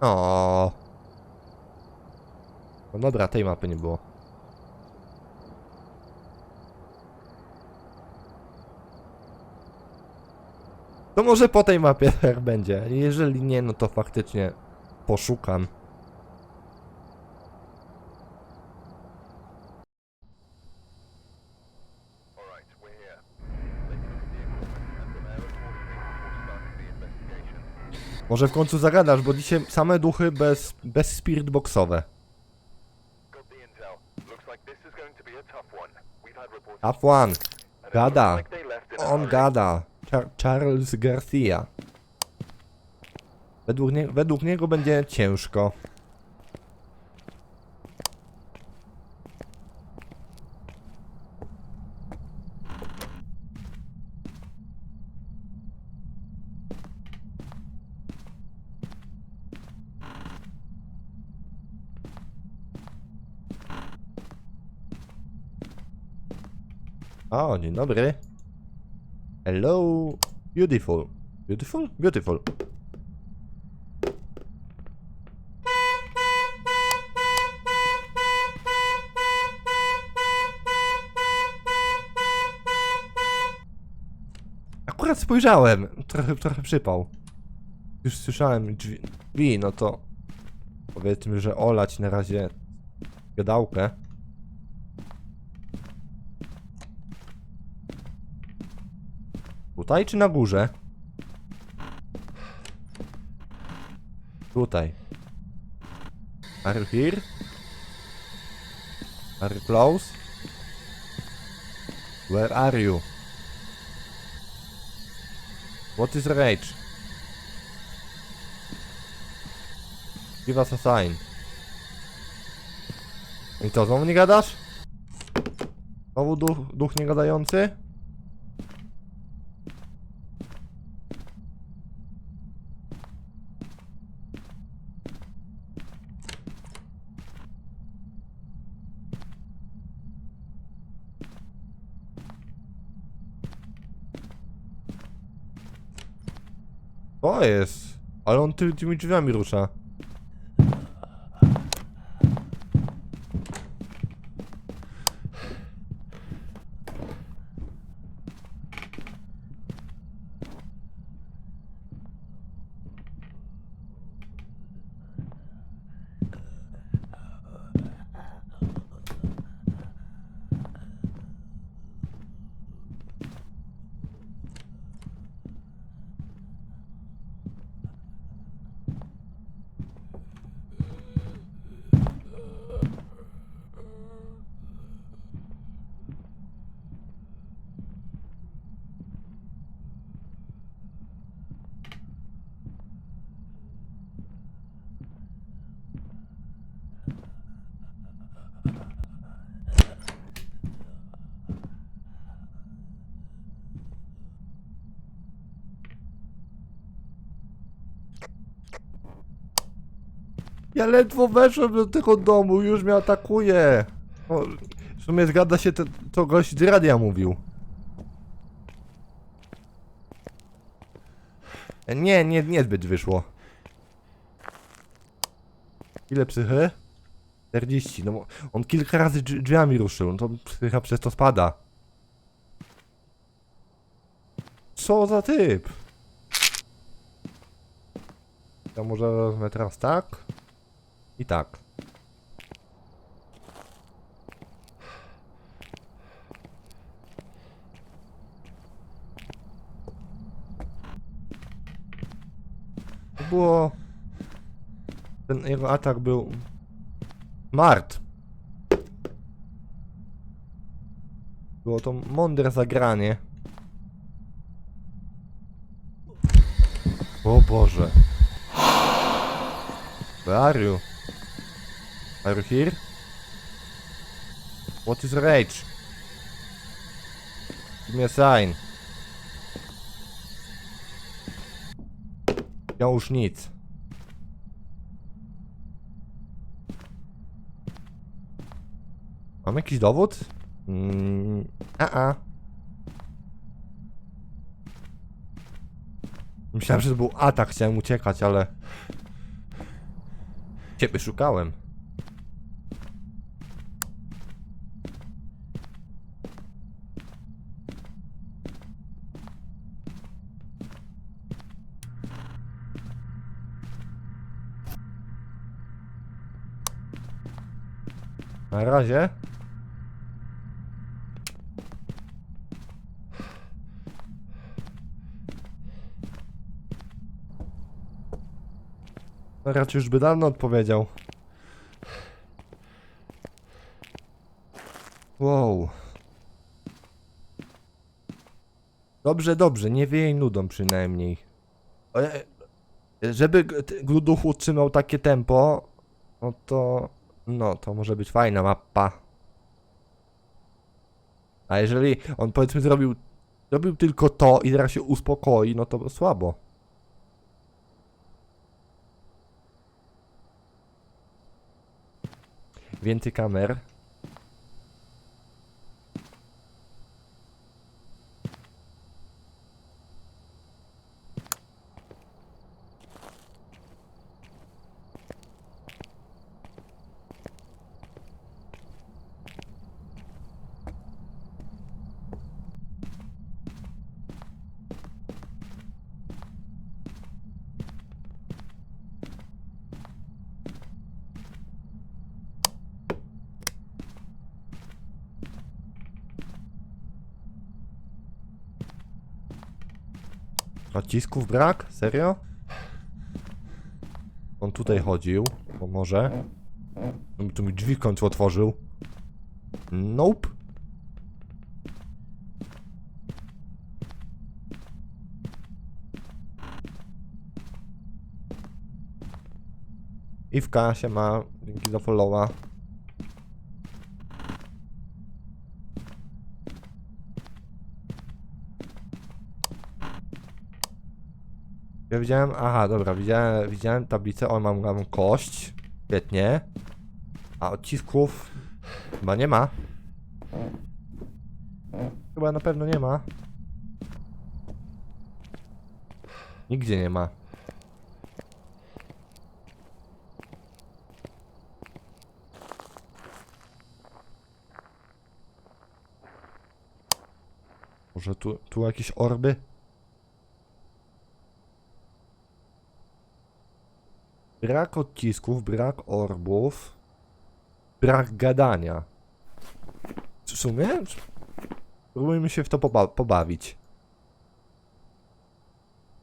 O. No dobra, tej mapy nie było. To może po tej mapie tak będzie. Jeżeli nie, no to faktycznie poszukam. Może w końcu zagadasz, bo dzisiaj same duchy bez, bez spirit boxowe. Got the intel. Looks like this is going to be a tough one. We've had reports. Tough one. and it Gada. On gada. Char Charles Garcia. Według, nie według niego będzie ciężko. O, dzień dobry. Hello. Beautiful. Beautiful? Beautiful. Akurat spojrzałem. Trochę, trochę przypał. Już słyszałem drzwi, no to powiedzmy, że olać na razie gadałkę. Tutaj czy na górze? Tutaj. Are you here? Are you close? Where are you? What is rage? Give us a sign. I to znowu nie gadasz? Znowu duch, duch niegadający? To jest. Ale on ty, tymi drzwiami rusza. Ja ledwo weszłem do tego domu, już mnie atakuje. O, w sumie zgadza się to, to gość z radia mówił. Nie, nie, niezbyt wyszło. Ile psychy? 40, no bo on kilka razy drzwi- drzwiami ruszył, no to psycha przez to spada. Co za typ? Ja może wezmę teraz tak i tak. To było... Ten jego atak był... Mart. Było to mądre zagranie. O Boże. Where are you? Here? What is rage? Give me a sign. Ja już nic. Mam jakiś dowód? Mm, a a. Myślałem, że to był atak, chciałem uciekać, ale... Ciebie szukałem. Na razie. Raczej już by dawno odpowiedział. Wow. Dobrze, dobrze, nie wieje nudą przynajmniej. E, Żeby g- t- duch utrzymał takie tempo, no to, no to może być fajna mapa. A jeżeli on powiedzmy zrobił, zrobił tylko to i teraz się uspokoi, no to słabo. Więcej kamer. Odcisków brak? Serio? On tutaj chodził, bo może. Tu mi drzwi w końcu otworzył. Nope. Iwka się ma, dzięki za followa. Ja widziałem, aha, dobra, widziałem, widziałem tablicę, o, mam, mam kość, świetnie. A odcisków chyba nie ma. Chyba na pewno nie ma. Nigdzie nie ma. Może tu, tu jakieś orby? Brak odcisków, brak orbów, brak gadania. W sumie? Spróbujmy się w to poba pobawić.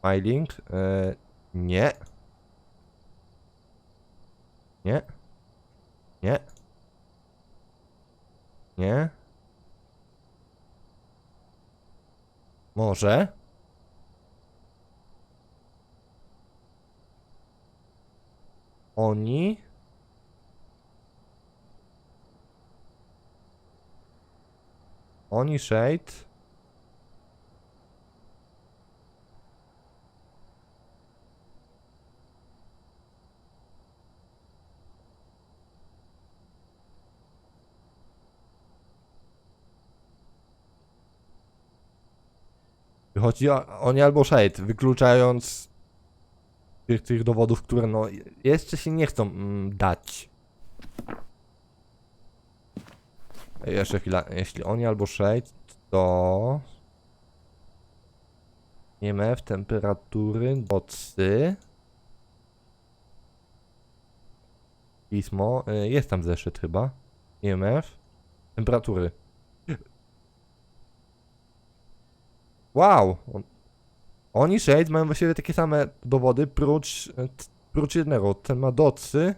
Smiling? E, nie. Nie. Nie. Nie. Może. Oni. Oni Shade. Wychodzi o- oni albo Shade, wykluczając tych, tych dowodów, które no jeszcze się nie chcą mm, dać. Jeszcze chwila, jeśli oni albo Shade, to... IMF, temperatury, docy... Pismo, y, jest tam zeszyt chyba. IMF, temperatury. Wow! On, oni Shade mają właściwie takie same dowody, prócz, e, prócz jednego. Ten ma docy,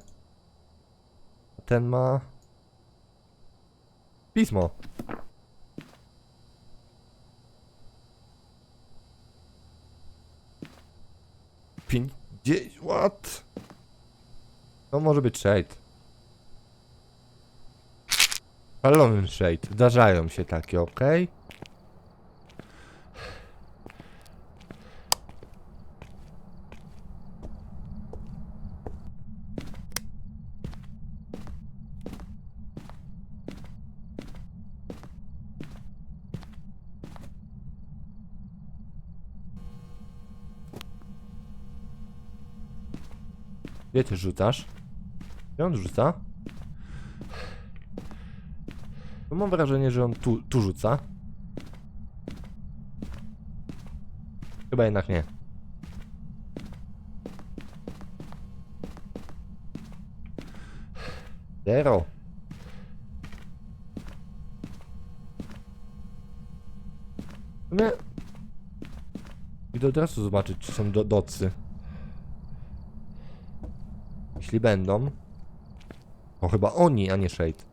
ten ma pismo. Pięćdziesiąt... What? To może być Shade. Szalony Shade. Zdarzają się takie, okej? Gdzie ty rzucasz? Gdzie on rzuca? Mam wrażenie, że on tu, tu rzuca. Chyba jednak nie. Zero. Sumie... Idę od razu zobaczyć, czy są do, docy. Jeśli będą... To chyba oni, a nie Shade.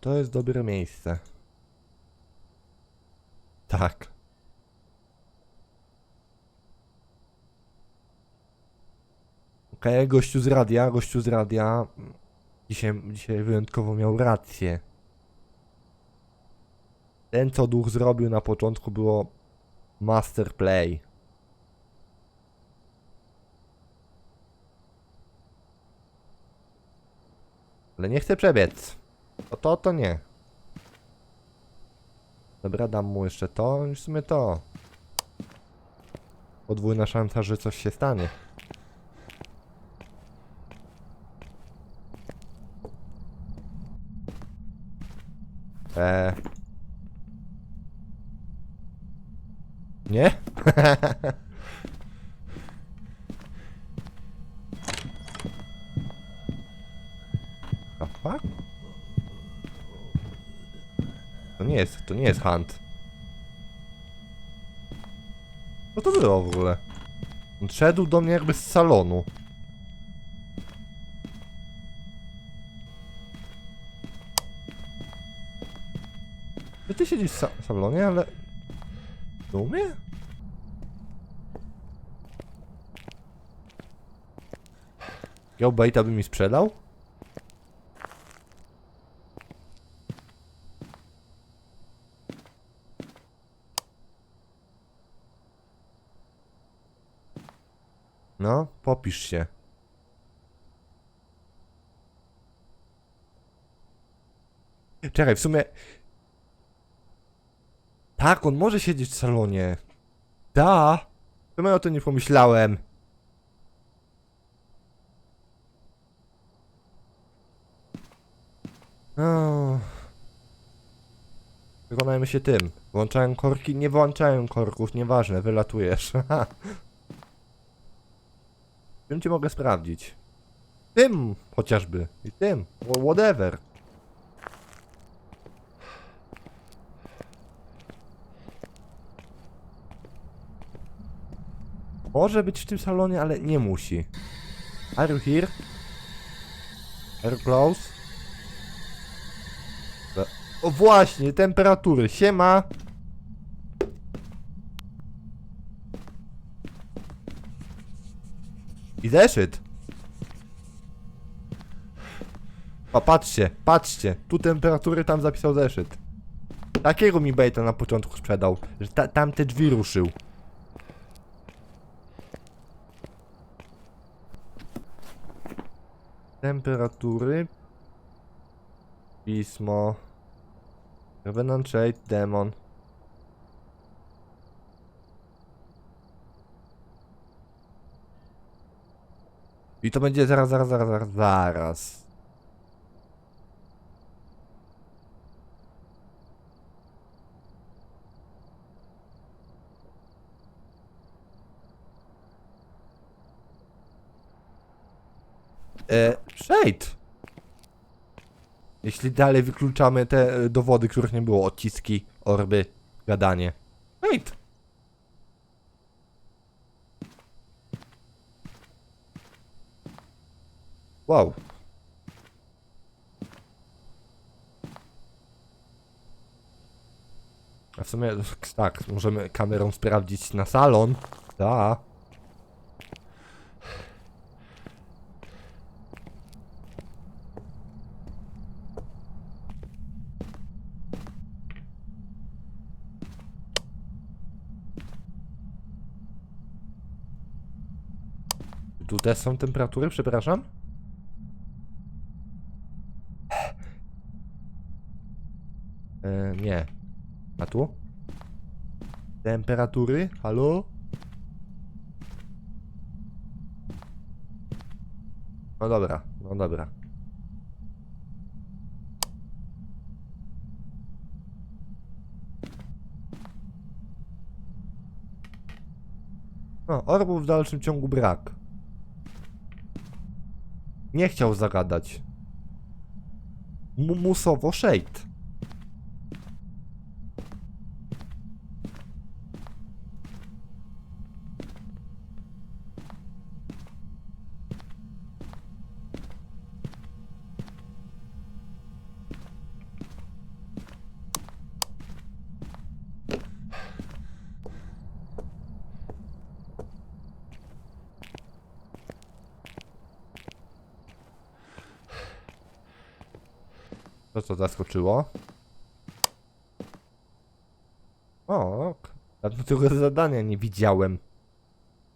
To jest dobre miejsce? Tak. Okej, gościu z radia, gościu z radia. Dzisiaj, dzisiaj wyjątkowo miał rację. Ten, co duch zrobił na początku, było master play. Ale nie chcę przebiec. To to, to nie. Dobra, dam mu jeszcze to i w sumie to. Podwójna szansa, że coś się stanie. Eee. Nie? Fuck? To nie jest, to nie jest hunt. Co to było w ogóle? On szedł do mnie jakby z salonu. Ty siedzisz w sa salonie, ale... W dumie? Geobaita by mi sprzedał? No, popisz się. Czekaj, w sumie... Tak, on może siedzieć w salonie. Da. Czemu ja o tym nie pomyślałem? O. Wykonajmy się tym. Włączałem korki? Nie włączałem korków, nieważne, wylatujesz. Tym cię mogę sprawdzić. Tym chociażby. I tym. Wha- Whatever. Może być w tym salonie, ale nie musi. Are you here? Are you close? O właśnie, temperatury. Siema. I zeszyt. O, patrzcie, patrzcie. Tu temperatury, tam zapisał zeszyt. Takiego mi bejta na początku sprzedał, że ta, tam te drzwi ruszył. Temperatury. Pismo. Revenant Shade, Demon. I to będzie zaraz, zaraz, zaraz, zaraz, zaraz. E, Shade. Jeśli dalej wykluczamy te e, dowody, których nie było, odciski, orby, gadanie. Shade. Wow. A w sumie, tak, możemy kamerą sprawdzić na salon. Da. Tu też są temperatury, przepraszam? E, nie. A tu? Temperatury? Halo? No dobra, no dobra. No, orbów w dalszym ciągu brak. Nie chciał zagadać. Mu- Musowo shade. To co zaskoczyło? O, ok. Zadania nie widziałem.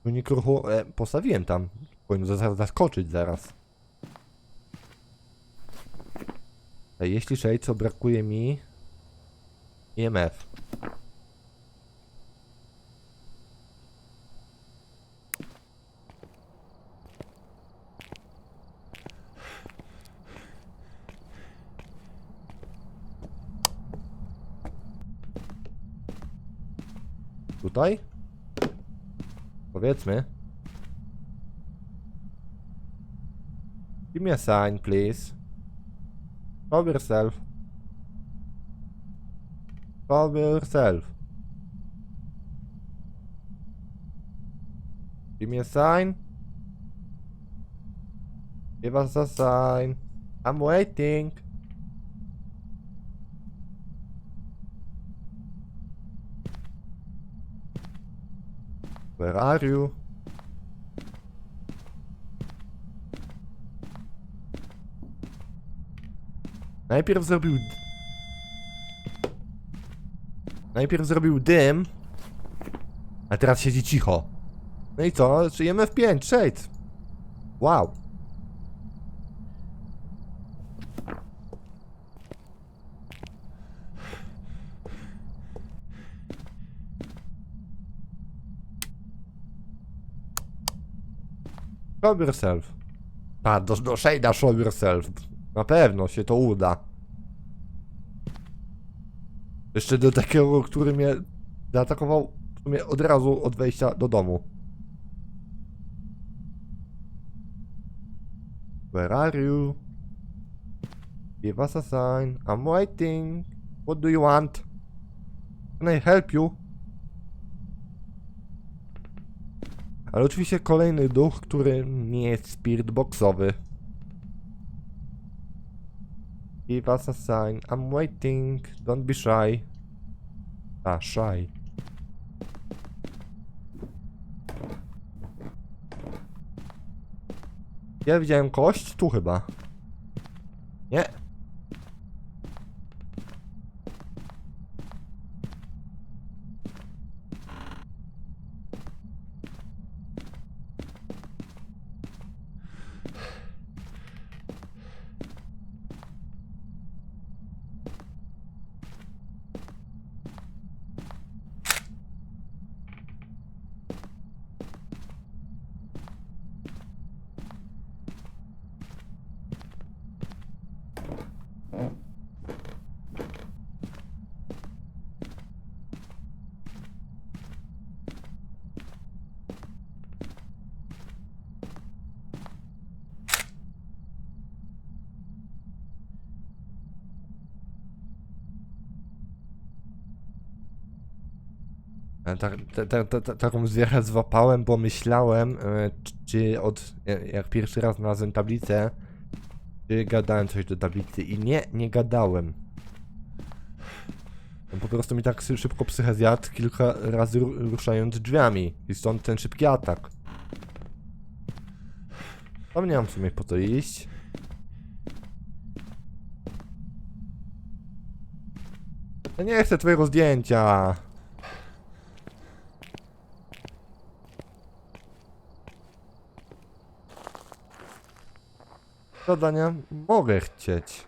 Unik ruchu e, postawiłem tam. Powinno za- zaskoczyć zaraz. Jeśli shade, co brakuje mi... IMF. Tutaj? Powiedzmy. Give me a sign, please. Show yourself. Show yourself. Give me a sign. Give us a sign. I'm waiting. Where are you? Najpierw zrobił... Najpierw zrobił dym, a teraz siedzi cicho. No i co? Żyjemy w 5, shade. Wow. Show yourself. A, do, do Shade'a show yourself. Na pewno się to uda. Jeszcze do takiego, który mnie zaatakował w sumie od razu od wejścia do domu. Where are you? Give us a sign. I'm waiting. What do you want? Can I help you? Ale oczywiście kolejny duch, który nie jest spirit boxowy. Give us a sign. I'm waiting. Don't be shy. A, shy. Ja widziałem kość? Tu chyba. Nie. Ta, ta, ta, ta, taką zwierzę złapałem, bo myślałem, e, czy- od, e, jak pierwszy raz znalazłem tablicę, czy gadałem coś do tablicy i nie, nie gadałem. On po prostu mi tak szybko psychę zjadł, kilka razy ru- ruszając drzwiami i stąd ten szybki atak. Tam nie mam w sumie po to iść. Ja nie chcę twojego zdjęcia. Zadania mogę chcieć.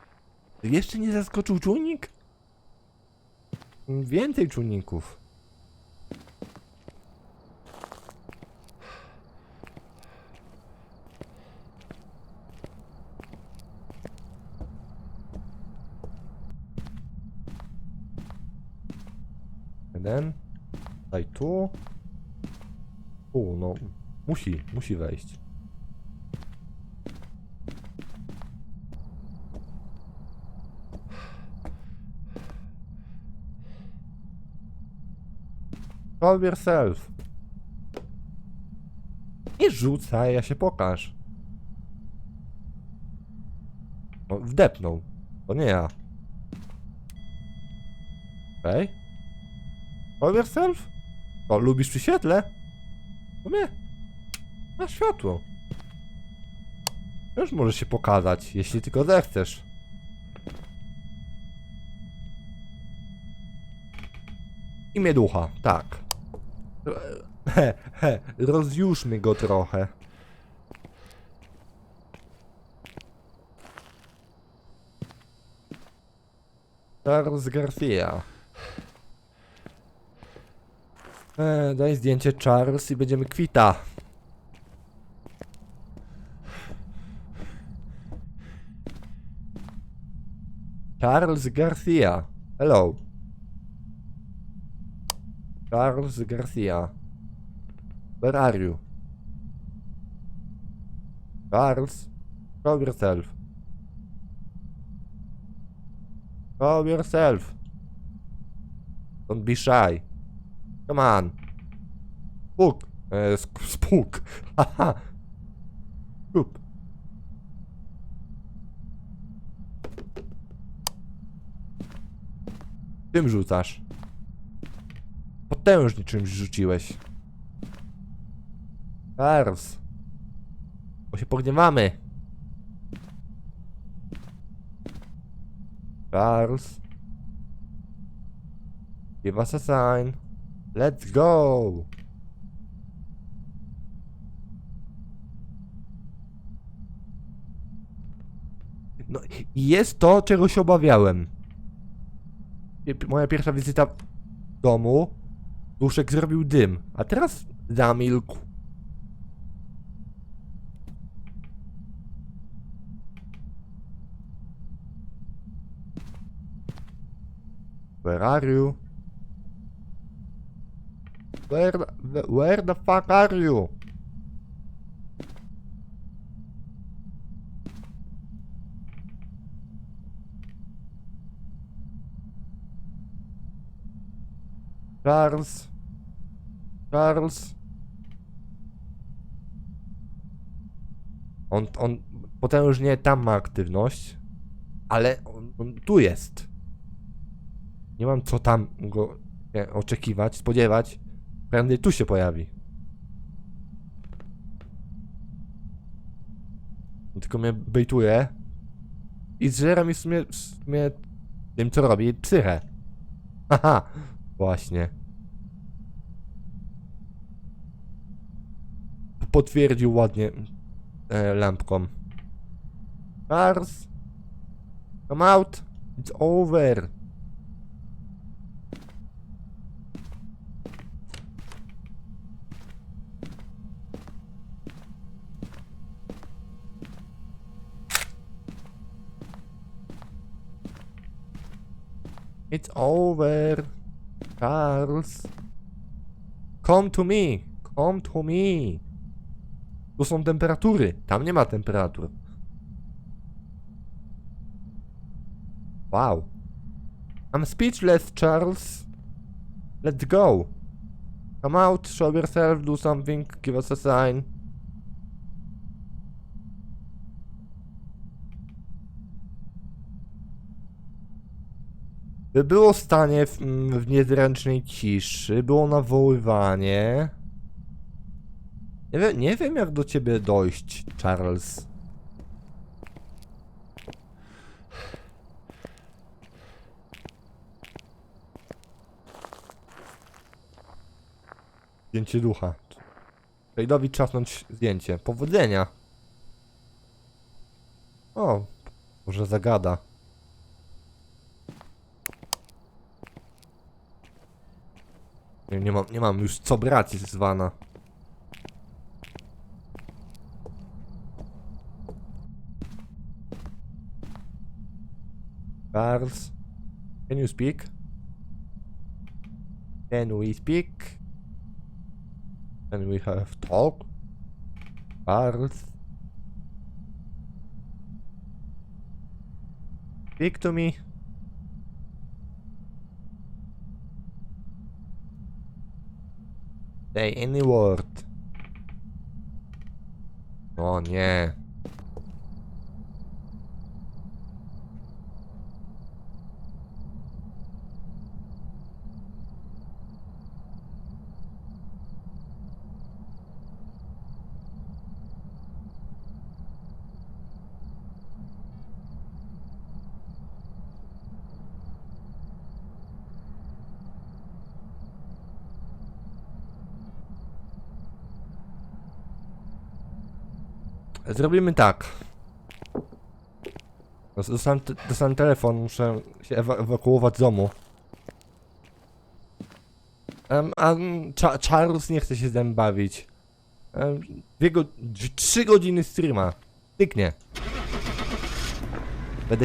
Jeszcze nie zaskoczył czujnik? Więcej czujników. Jeden. Daj tu. U, no. Musi, musi wejść. Solve yourself. Nie rzucaj, ja się pokaż. No, wdepnął. To nie ja. Okej. Solve yourself? O, lubisz przy świetle? No nie. Na światło. Już możesz się pokazać, jeśli tylko zechcesz. Imię ducha, tak. He, he, rozjuszmy go trochę. Charles Garcia. E, daj zdjęcie Charles i będziemy kwita. Charles Garcia. Hello. Charles Garcia. Where are you? Charles, show yourself. Show yourself. Don't be shy. Come on. Spook. E, sk- spook. Haha. Skup. Tym rzucasz. Potężnie czymś rzuciłeś. Charles. Bo się pogniewamy. Charles. Give us a sign. Let's go. No, i jest to, czego się obawiałem. Moja pierwsza wizyta w domu. Duszek zrobił dym, a teraz zamilkł. Where are you? Where the, where the fuck are you? Charles. Charles. On, on potężnie tam ma aktywność, ale on, on tu jest. Nie mam co tam go nie, oczekiwać, spodziewać. Prędzej tu się pojawi. Tylko mnie bejtuje. I zżera mi w sumie, w sumie tym co robi psychę. Haha, właśnie. Potwierdził ładnie e, lampką. Charles, come out. It's over. It's over. Charles. Come to me. Come to me. Są temperatury. Tam nie ma temperatur. Wow. I'm speechless, Charles. Let's go. Come out, show yourself, do something, give us a sign. Było stanie w, mm, w niezręcznej ciszy, było nawoływanie. Nie wiem, nie wiem jak do ciebie dojść, Charles. Zdjęcie ducha. Trade'owi trzasnąć zdjęcie. Powodzenia. O, może zagada. Nie, nie, mam, nie mam już co brać z Wana. Charles, can you speak? Can we speak? Can we have talk? Charles? Speak to me. Say any word. O nie. Zrobimy tak. Dos- Dostałem, dostałem telefon, muszę się ewa ewakuować z domu. Em, a mm, Cha Charles nie chce się z bawić. Um, dwie go trzy godziny streama. Tyknie.